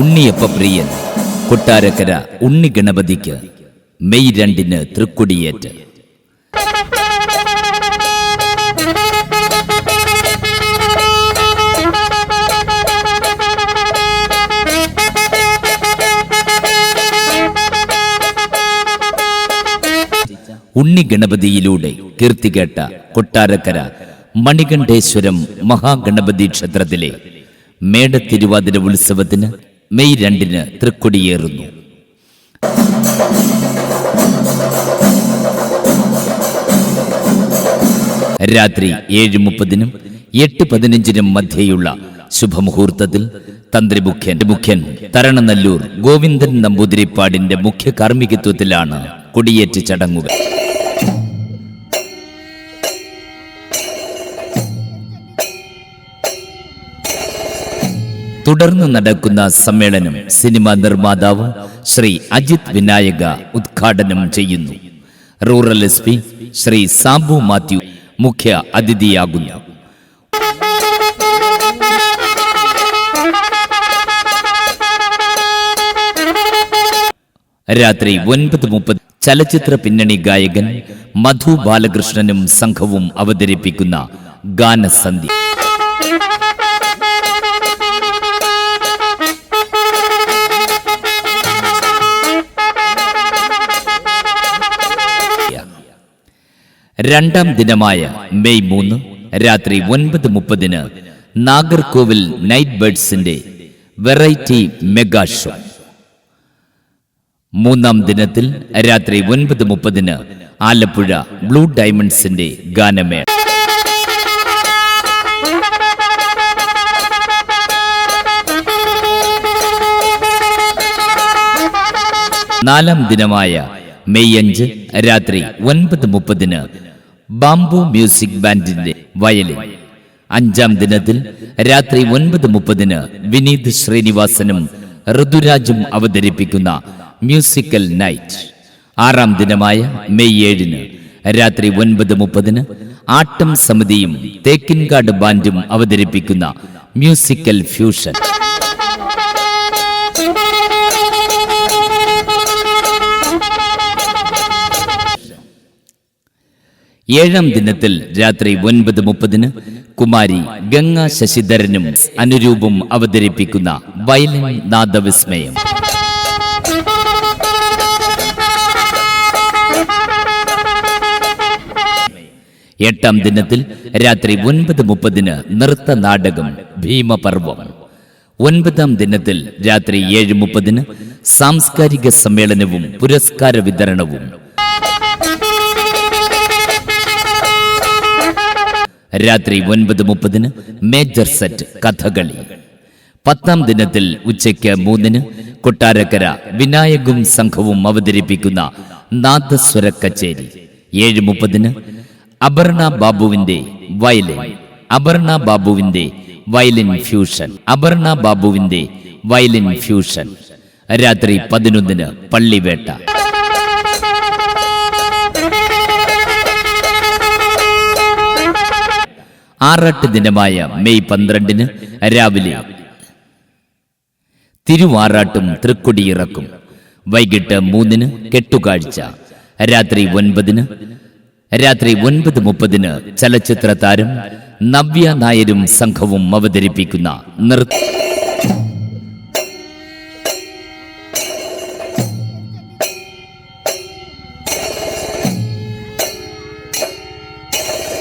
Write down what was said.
ഉണ്ണിയപ്പ പ്രിയൻ കൊട്ടാരക്കര ഉണ്ണി ഗണപതിക്ക് മെയ് രണ്ടിന് തൃക്കൊടിയേറ്റ്. ഉണ്ണി ഗണപതിയിലൂടെ കീർത്തികേട്ട കൊട്ടാരക്കര മണികണ്ഠേശ്വരം മഹാഗണപതി ക്ഷേത്രത്തിലെ മേടത്തിരുവാതിര ഉത്സവത്തിന് മെയ് രണ്ടിന് തൃക്കൊടിയേറുന്നു. രാത്രി ഏഴ് മുപ്പതിനും എട്ട് പതിനഞ്ചിനും മധ്യയുള്ള ശുഭമുഹൂർത്തത്തിൽ തന്ത്രി മുഖ്യൻ മുഖ്യൻ തരണനല്ലൂർ ഗോവിന്ദൻ നമ്പൂതിരിപ്പാടിന്റെ മുഖ്യ കാർമ്മികത്വത്തിലാണ് കൊടിയേറ്റ് ചടങ്ങുകൾ. തുടർന്ന് നടക്കുന്ന സമ്മേളനം സിനിമാ നിർമ്മാതാവ് ശ്രീ അജിത് വിനായക ഉദ്ഘാടനം ചെയ്യുന്നു. Rural S P Shri Sabu Mathew മുഖ്യ അതിഥിയാകുന്നു. രാത്രി ഒൻപത് മുപ്പത് ചലച്ചിത്ര പിന്നണി ഗായകൻ മധു ബാലകൃഷ്ണനും സംഘവും അവതരിപ്പിക്കുന്ന ഗാനസന്ധ്യ രണ്ടാം ദിനമായ മെയ് മൂന്ന് രാത്രി ഒൻപത് മുപ്പതിന് നാഗർകോവിൽ നൈറ്റ് ബേർഡ്സിന്റെ വെറൈറ്റി മെഗാ ഷോ. മൂന്നാം ദിനത്തിൽ രാത്രി ഒൻപത് മുപ്പതിന് ആലപ്പുഴ ബ്ലൂ ഡയമണ്ട്സിന്റെ ഗാനമേള. നാലാം ദിനമായ മെയ് അഞ്ച് രാത്രി ഒൻപത് മുപ്പതിന് ബാംബു മ്യൂസിക് ബാൻഡിന്റെ വയലിൻ അഞ്ചാം ദിനത്തിൽ രാത്രി ഒൻപത് മുപ്പതിന് വിനീത് ശ്രീനിവാസനും ഋതുരാജും അവതരിപ്പിക്കുന്ന മ്യൂസിക്കൽ നൈറ്റ്. ആറാം ദിനമായ മെയ് ഏഴിന് രാത്രി ഒൻപത് മുപ്പതിന് ആട്ടം സമിതിയും തേക്കിൻകാട് ബാൻഡും അവതരിപ്പിക്കുന്ന മ്യൂസിക്കൽ ഫ്യൂഷൻ. ഏഴാം ദിനത്തിൽ രാത്രി ഒൻപത് മുപ്പതിന് കുമാരി ഗംഗാ ശശിധരനും അനുരൂപും അവതരിപ്പിക്കുന്ന വയലിൻ നാദവിസ്മയം. എട്ടാം ദിനത്തിൽ രാത്രി ഒൻപത് മുപ്പതിന് നൃത്ത നാടകം ഭീമപർവം. ഒൻപതാം ദിനത്തിൽ രാത്രി ഏഴ് മുപ്പതിന് സാംസ്കാരിക സമ്മേളനവും പുരസ്കാര വിതരണവും രാത്രി ഒൻപത് മുപ്പതിന് മേജർ സെറ്റ് കഥകളി. പത്താം ദിനത്തിൽ ഉച്ചയ്ക്ക് മൂന്നിന് കൊട്ടാരക്കര വിനായകും സംഘവും അവതരിപ്പിക്കുന്ന നാദസ്വര കച്ചേരി. ഏഴ് മുപ്പതിന് അപർണ ബാബുവിന്റെ വയലിൻ. അപർണ ബാബുവിന്റെ വയലിൻ ഫ്യൂഷൻ. അപർണ ബാബുവിന്റെ വയലിൻ ഫ്യൂഷൻ. രാത്രി പതിനൊന്നിന് പള്ളിവേട്ട. ആറാട്ട് ദിനമായ മെയ് പന്ത്രണ്ടിന് രാവിലെ തിരുവാറാട്ടും തൃക്കൊടിയിറക്കും. വൈകിട്ട് മൂന്നിന് കെട്ടുകാഴ്ച. രാത്രി ഒൻപതിന് രാത്രി ഒൻപത് മുപ്പതിന് ചലച്ചിത്ര താരം നവ്യ നായരും സംഘവും അവതരിപ്പിക്കുന്ന നൃത്ത